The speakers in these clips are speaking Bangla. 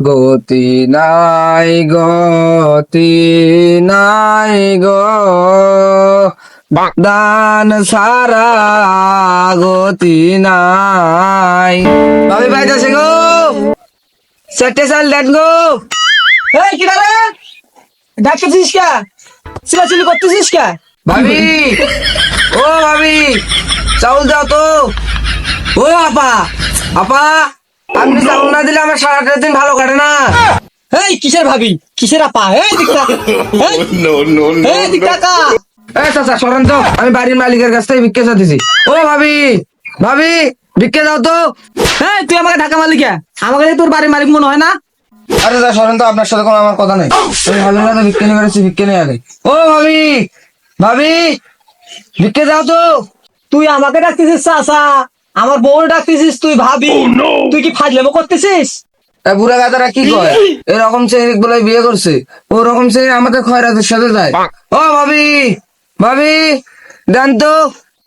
গতি নাই গতি নাই গো দান সারা গতি নাই ভাবি পাইতেছে গো চারটে চাল দেন গো এই কি রে? ডাকতেছিস কে? চিলাচিলি করতেছিস কে? ভাবি। ও ভাবি। চাউল দাও তো। ও আপা। আপা আপনি চাউল না দিলে আমার সারাটা দিন ভালো কাটে না। এই কিসের ভাবি? কিসের আপা? এই দিকটা এই no, no, no. এই দিকটা কা এ চাচা সরেন তো। আমি বাড়ির মালিকের কাছ থেকে ভিক্ষে চাইতেছি। ও ভাবি ভাবি ভিক্ষে দাও তো। এই তুই আমাকে ঢাকা মালিক? আমাকে তোর বাড়ির মালিক মনে হয় না? আরে দাদা সরেন তো আপনার সাথে কোনো আমার কথা নেই। আমি ভালো না তো ভিক্ষে নিয়ে বেরোচ্ছি ভিক্ষে নিয়ে আগে। ও ভাবি ভাবি ভিক্ষে দাও তো। তুই আমাকে ডাকতেছিস চাচা? আমার বউ ডাকতেছিস তুই ভাবি। তুই কি ফাজলেমো করতেছিস? বুড়া গাদারা কি কয়? এরকম সে বলে বিয়ে করছে ওরকম সে আমাদের খয়রাতের সাথে যায়। ও ভাবি ভাবি দেন তো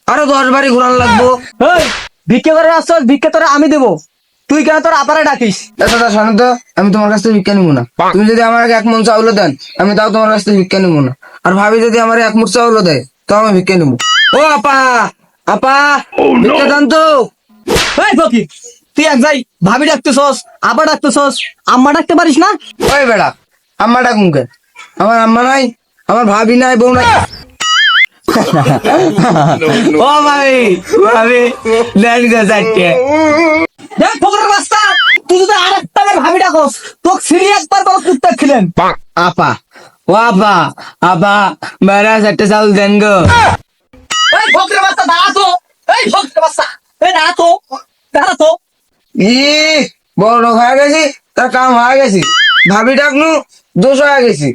আরও দশ বাড়ি ঘুরান লাগবো। ভিক্ষে করে আসছ ভিক্ষে তোরা আমি দেবো। তুই কেন তোর আপারে ডাকিস? দাদা শোনো তো আমি তোমার কাছ থেকে ভিক্ষা নিবো না। তুমি যদি আমার এক মন চাউল দেন আমি তাও তোমার কাছ থেকে ভিক্ষা নিবো না। আর ভাবি যদি আমার এক মুঠ চাউল দেয় তাও আমি ভিক্ষা নিবো। ও আপা আপা ভিক্ষা দেন তো। ফকির তুই এক যাই ভাবি ডাকতেছস আবার ডাকতেছস আম্মা ডাকতে পারিস না? ওই বেড়া আম্মা ডাকুন কে আমার আম্মা নাই আমার ভাবি নাই বউ নাই। ও ভাবি ভাবি দেন গো চারটে। দেখ ফকরের রাস্তা তুই যদি আরেকটা ভাবি ডাকস তোকে সিঁড়ি একবার বড় কুত্তা খিলেন। আপা ও আপা আপা বেড়া চারটে চাউল দেন গো। এই ফকরের রাস্তা দাঁড়া তো এই ফকরের রাস্তা এই দাঁড়া তো দাঁড়া তো ই বড় হয়ে গেছি তার কাম হয়ে গেছি। ভাবি ডাকনু দোষ হয়ে গেছি।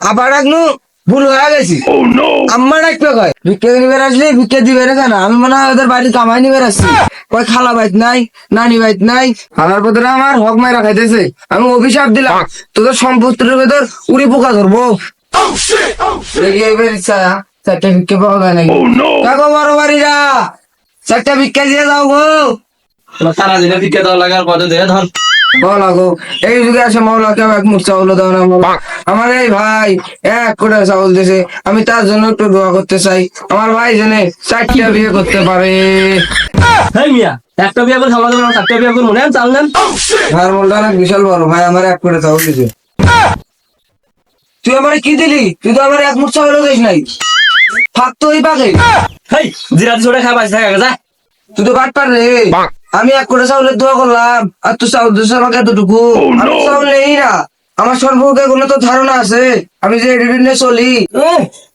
আপা ডাকনু ভুল হয়ে গেছি। আম্মা ডাকবে কয় ভিক্ষে নিবে আসলে? ভিক্ষে দিবে রে কেন? আমি মনে হয় ওদের বাড়ি কামাই নিবে আসছি। কয় খালা বাইত নাই নানি বাইত নাই খালার পথে আমার হক মাইরা খাইতেছে। আমি অভিশাপ দিলাম তোদের সম্পত্তির ভেতর উড়ি পোকা ধরবো। এবার ইচ্ছা চারটে ভিক্ষে পাওয়া যায় নাকি? দেখো বড় বাড়িরা চারটে ভিক্ষা দিয়ে দাও গো। সারা দিনে ভিক্ষে দেওয়া লাগে আর কত ধর। মৌলা গো এই যুগে আসে মৌলা কেউ এক মুঠ চাউল দাও না আমার এই ভাই এক করে চাউল দিছে আমি তার জন্য একটু দোয়া করতে চাই। আমার ভাই জেনে চারটা বিয়ে করতে পারে। এই মিয়া একটা বিয়ে করে খাওয়া যাবে চারটা বিয়ে করে মনে চাল নেন। ভাই মোলটা অনেক বিশাল বড় ভাই আমার এক করে চাউল দিছে। তুই আমার কি দিলি? তুই তো আমার এক মুঠ চাউল দিস নাই। ফাঁক তো ওই পাকে হেই জিরা ছোড়ে খাই বাঁচতে থাকে যা। তুই তো বাট পার রে আমি এক করে চাউলের দোয়া করলাম আর তুই চাউল দিস আমাকে এতটুকু। আমি চাউল নেই না। আমার সম্পর্কে কোনো তো ধারণা আছে। আমি যে এডিট নিয়ে চলি।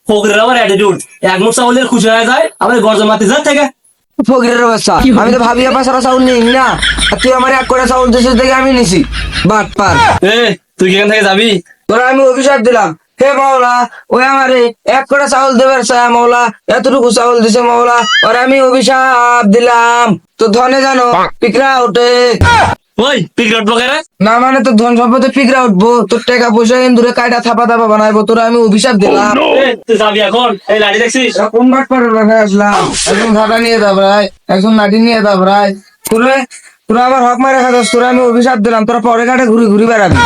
ফকরের আবার অ্যাটিটিউড এক মুখ চাউলের খুশি হয়ে যায় আবার গর্জ মাতি যা থেকে। ফকিরের অবস্থা। আমি তো ভাবি আপা সারা চাউল নেই না। আর তুই আমার এক করে চাউল দিছিস দেখে আমি নিছি। বাট পার এ তুই কেন থেকে যাবি? তোরা আমি অভিশাপ দিলাম। হে মাওলা ওই আমারে এক করে চাউল দেবার চায় মাওলা এতটুকু চাউল দিছে মাওলা আর আমি অভিশাপ দিলাম। তো ধনে জানো পিকরা উঠে ওই পিকরট বগেরা না মানে তো ধন সম্পদে পিকরা উঠবো তোর টাকা পয়সা ইন্দুরে কায়দা থাপা থাপা বানাইবো তোরা আমি অভিশাপ দিলাম। তুই যাবি এখন? এই লাড়ি দেখছিস? কোন বাট পারে বাসায় আসলাম? একজন ঘাটা নিয়ে দাবরায় একজন নাটি নিয়ে দাবরায় তোরে তোরা আমার হক মারে খাতাস তোরা আমি অভিশাপ দিলাম তোরা পরে ঘাটে ঘুরি ঘুরি বেড়াবি।